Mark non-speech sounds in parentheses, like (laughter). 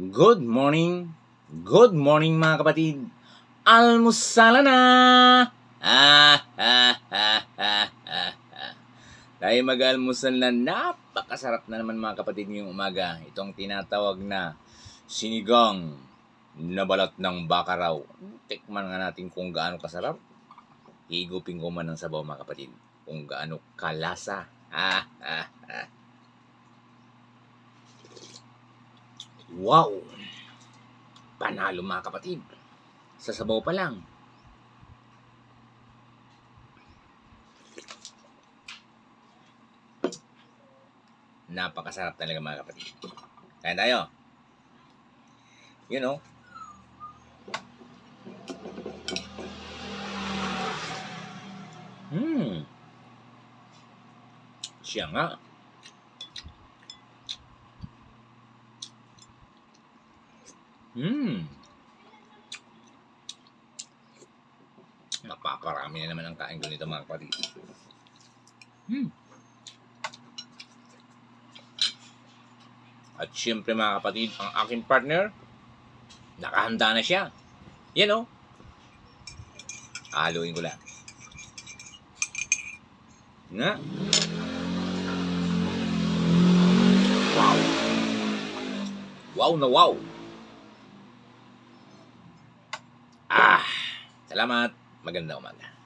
Good morning. Good morning mga kapatid. Almusala na! Ah, (laughs) ah. Tayo mag-almusal na napakasarap na naman mga kapatid ngayong umaga. Itong tinatawag na sinigang na balat ng baka raw. Tikman nga natin kung gaano kasarap. Higupin ko man ng sabaw mga kapatid. Kung gaano kalasa. Ah, (laughs) ah, ah. Wow! Panalo mga kapatid. Sa sabaw pa lang. Napakasarap talaga mga kapatid. Kaya tayo. You know. Hmm. Siya nga. Hmm. Napakarami na naman ang kain ko nito mga kapatid. Hmm. At syempre mga kapatid, ang aking partner, nakahanda na siya. Yan o. Haluin ko lang. Nga. Wow. Wow na wow. Ah, salamat. Maganda umaga.